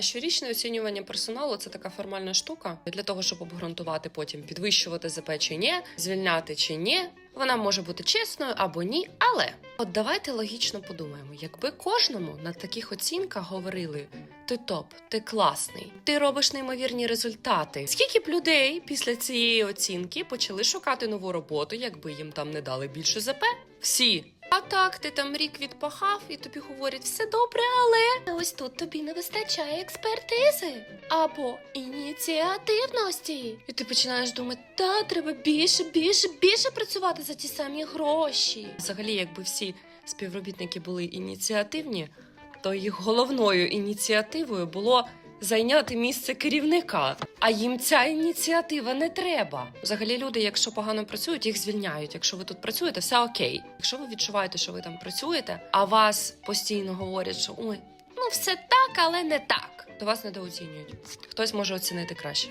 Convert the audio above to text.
Щорічне оцінювання персоналу це така формальна штука для того, щоб обґрунтувати потім підвищувати ЗП чи ні, звільняти чи ні. Вона може бути чесною або ні. Але от давайте логічно подумаємо, якби кожному на таких оцінках говорили: ти топ, ти класний, ти робиш неймовірні результати. Скільки б людей після цієї оцінки почали шукати нову роботу, якби їм там не дали більше ЗП? Всі. Так, ти там рік відпахав, і тобі говорять, все добре, але ось тут тобі не вистачає експертизи або ініціативності. І ти починаєш думати, та треба більше, більше, більше працювати за ті самі гроші. Взагалі, якби всі співробітники були ініціативні, то їх головною ініціативою було зайняти місце керівника. А їм ця ініціатива не треба. Взагалі, люди, якщо погано працюють, їх звільняють. Якщо ви тут працюєте, все окей. Якщо ви відчуваєте, що ви там працюєте, а вас постійно говорять, що ой, ну все так, але не так, то вас недооцінюють. Хтось може оцінити краще.